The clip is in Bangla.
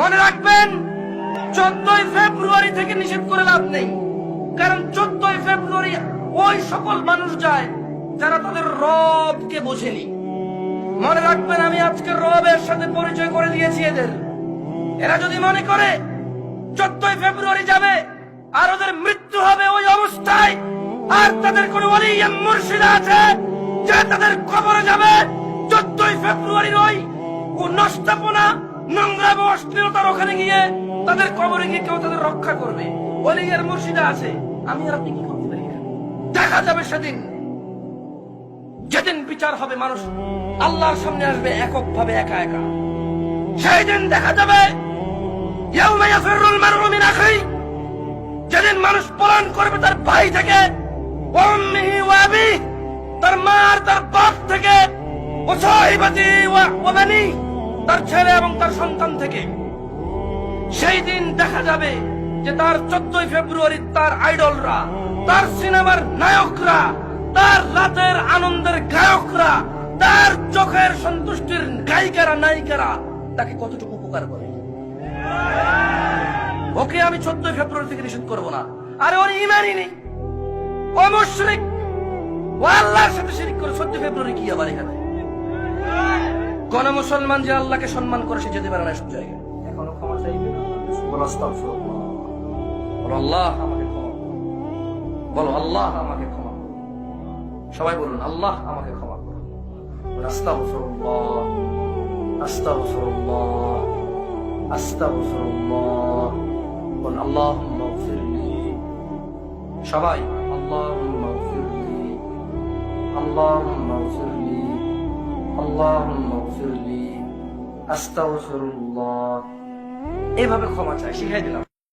মনে রাখবেন, চোদ্দই ফেব্রুয়ারি থেকে নিষেধ করে লাভ নেই। কারণ চোদ্দই ফেব্রুয়ারি ওই সকল মানুষ যায় যারা তাদের রবকে বোঝেনি। মনে রাখবেন, আমি আজকে রবের সাথে পরিচয় করে দিয়েছি এদের। এরা যদি মনে করে চোদ্দই ফেব্রুয়ারি যাবে, আর ওদের মৃত্যু হবে ওই অবস্থায়, আর তাদের কোন মুর্শিদা আছে যে তাদের কবরে যাবে, চোদ্দই ফেব্রুয়ারির ওই নষ্টাপনা নোংরা এবং অশ্লীলতার ওখানে গিয়ে তাদের কবরে গিয়ে কেউ তাদের রক্ষা করবে। মুর্শিদা আছে। আমি আর আপনি কি করতে দেখা যাবে সেদিন। যেদিন বিচার হবে, মানুষ আল্লাহর সামনে আসবে এককভাবে একা একা। সেই দিন দেখা যাবে যেদিন মানুষ করবে তার ভাই থেকে তার মা আর তার বাপ থেকে, ও তার ছেলে এবং তার সন্তান থেকে। সেই দিন দেখা যাবে যে তার চোদ্দই ফেব্রুয়ারি তার আইডলরা, তার সিনেমার নায়করা, তার রাতের আনন্দের গায়করা, তার চোখের সন্তুষ্টির গায়িকারা, নায়িকারা তাকে কতটুকু উপকার করে। ওকে আমি চোদ্দই ফেব্রুয়ারি থেকে নিষেধ করব না। আরে ওর ইমানই নেই। ও মুশরিক। ও আল্লাহর সাথে শিরিক করে চোদ্দ ফেব্রুয়ারি কি আবার এখানে? কোন মুসলমান যে আল্লাহকে সম্মান করে সে যেতে পারে না সব জায়গায় এখনও ক্ষমা চাইবে বলো আস্তাগফিরুল্লাহ। বলো আল্লাহ আমাকে ক্ষমা করুন। বলো আল্লাহ আমাকে ক্ষমা। সবাই বলুন আল্লাহ আমাকে ক্ষমা করুন আস্তাগফিরুল্লাহ, আস্তাগফিরুল্লাহ, আস্তাগফিরুল্লাহ। বলুন আল্লাহুম্মা গফিরলি। সবাই আল্লাহুম্মা গফিরলি। আল্লাহুম্মা গফিরলি। আল্লাহুম্মা গফিরলি। আস্তাগফিরুল্লাহ। এভাবে ক্ষমা চাই শিখাই দিলাম